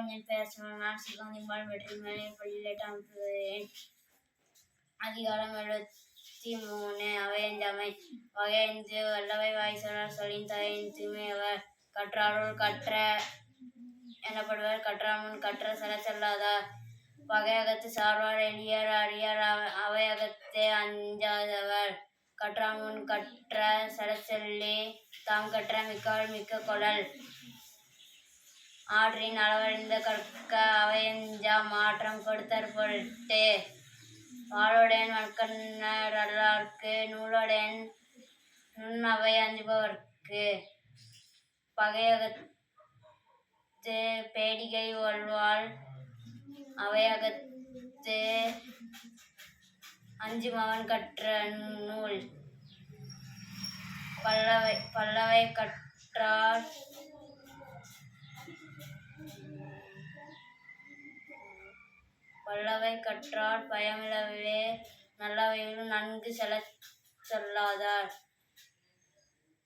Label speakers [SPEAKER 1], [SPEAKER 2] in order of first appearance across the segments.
[SPEAKER 1] வணக்கம் என் பெயர் சிவன் நான் சிவகங்கைமாள் வெற்றி மேலே பள்ளியில் அமைப்புகிறேன் அதிகாரம் எழுபத்தி மூணு அவையஞ்சமை வகையஞ்சு வல்லவை வாய்சொல்லார் சொல்லின் தாயின் தூய்மையவர் கற்றாருள் கற்ற எனப்படுவர் கற்றாமுன் கற்ற செல செல்லாதார் பகையகத்து சார்வார் எளியர் அடியார் அவ- அவையகத்தே அஞ்சாதவர் கற்றாமுன் கற்ற செல செல்லி தாம் கற்ற மிக்கவள் மிக்க கொளல் ஆற்றின் அளவறிந்த கற்க அவையஞ்சா மாற்றம் கொடுத்தற் பொருட்டே. வாளுடன் வன்கண்ணர் அல்லார்க்கு நூலுடன் நுண்ணவை அஞ்சுபவர்க்கு. பகையகத்து பேடிகை ஒல்வாள் அவையகத்து அஞ்சு மகன் கற்ற நூல். பல்லவை பல்லவை கற்றார் வல்லவை கற்றார் பயமிலவே நல்லவையிலும் நன்கு செல சொல்லாதார்.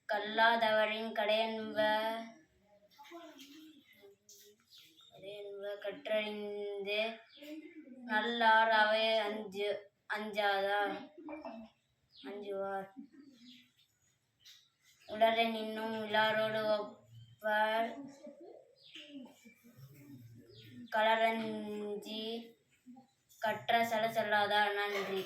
[SPEAKER 1] கல்லாதவரின் கடையன்ப கடையென்ப கற்றறிந்து நல்லார் அவை அஞ்சு அஞ்சாதார். அஞ்சுவார். உடலை இன்னும் இலாரோடு ஒப்பர். கலரஞ்சி கற்ற செல செல்லாதார் நன்றி